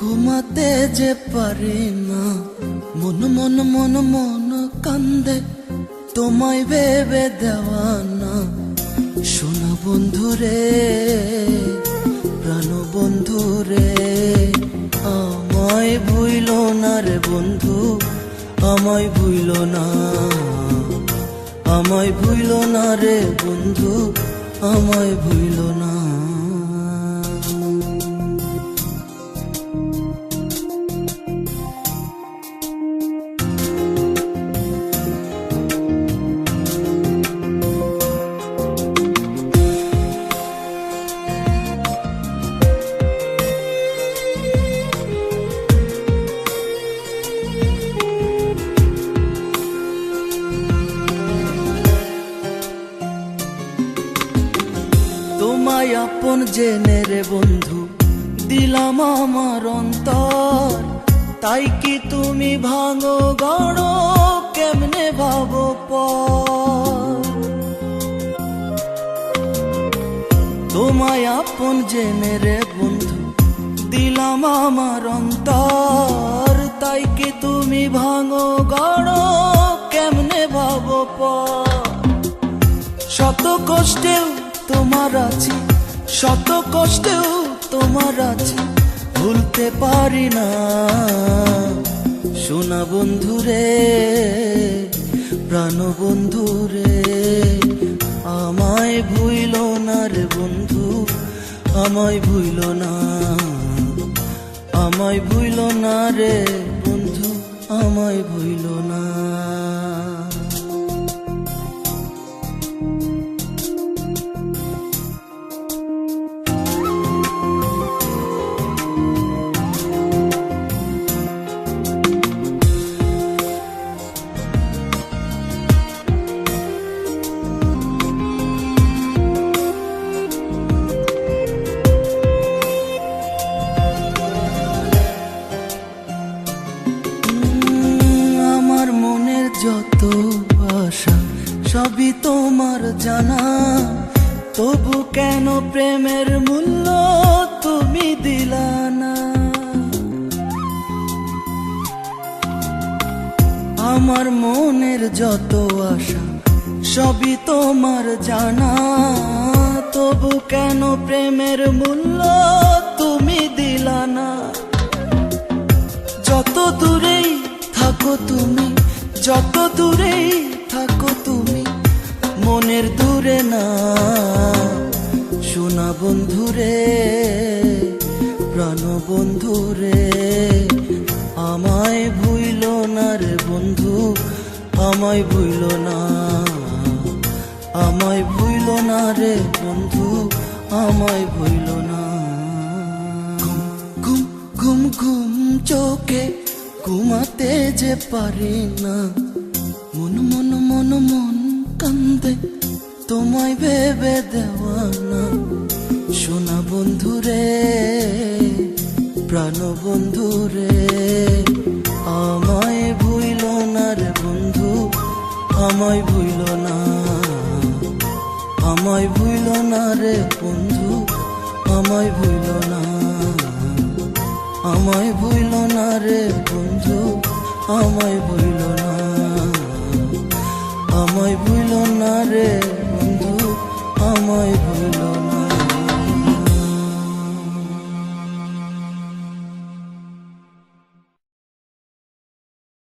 ঘুমাতে যে পারি না। মন মন মন মন কান্দে, তোমায় ভেবে দেওয়ানা শোনা বন্ধুরে প্রাণ বন্ধুরে আমায় ভুইল না রে বন্ধু, আমায় ভুইল না। আমায় ভুইল না রে বন্ধু, আমায় ভুইল না। আপন জেনে রে বন্ধু, দিলাম আমার অন্তর। তাই কি তুমি ভাঙো গড়, কেমনে ভাবো পর? তোমায় আপন জেনে রে বন্ধু, দিলাম আমার অন্তর। তাই কি তুমি ভাঙো গড়, কেমনে ভাবো পর? শত কষ্টেও তোমার আছি শত কষ্টেও তোমার আছি ভুলতে পারি না। সোনা বন্ধুরে প্রাণ বন্ধুরে আমায় ভুইল না রে বন্ধু, আমায় ভুইল না। আমায় ভুইল না রে বন্ধু, আমায় ভুইল না। সবই তোমার জানা। তবু কেন প্রেমের মূল্য তুমি দিলা না? আমার মনের যত আশা, সবই তোমার জানা। তবু কেন প্রেমের মূল্য তুমি দিলা না? যত দূরেই থাকো তুমি, যত দূরেই থাকো তুমি মনের দূরে না। সোনা বন্ধুরে প্রাণ বন্ধুরে আমায় ভুইল না রে বন্ধু, আমায় ভুইল না। আমায় ভুইল না রে বন্ধু, আমায় ভুইল না। ঘুম ঘুম ঘুম, চোখে ঘুমাতে যে পারি না। তোমায় ভেবে দেওয়ানা। সোনা বন্ধুরে প্রাণ বন্ধুরে আমায় ভুইল না রে বন্ধু, আমায় ভুইল না। আমায় ভুইল না রে বন্ধু, আমায় ভুইল না। আমায় ভুইল না রে বন্ধু, আমায় ভুইল না। আমায় ভুইল না রে বন্ধু আমায় ভুইল না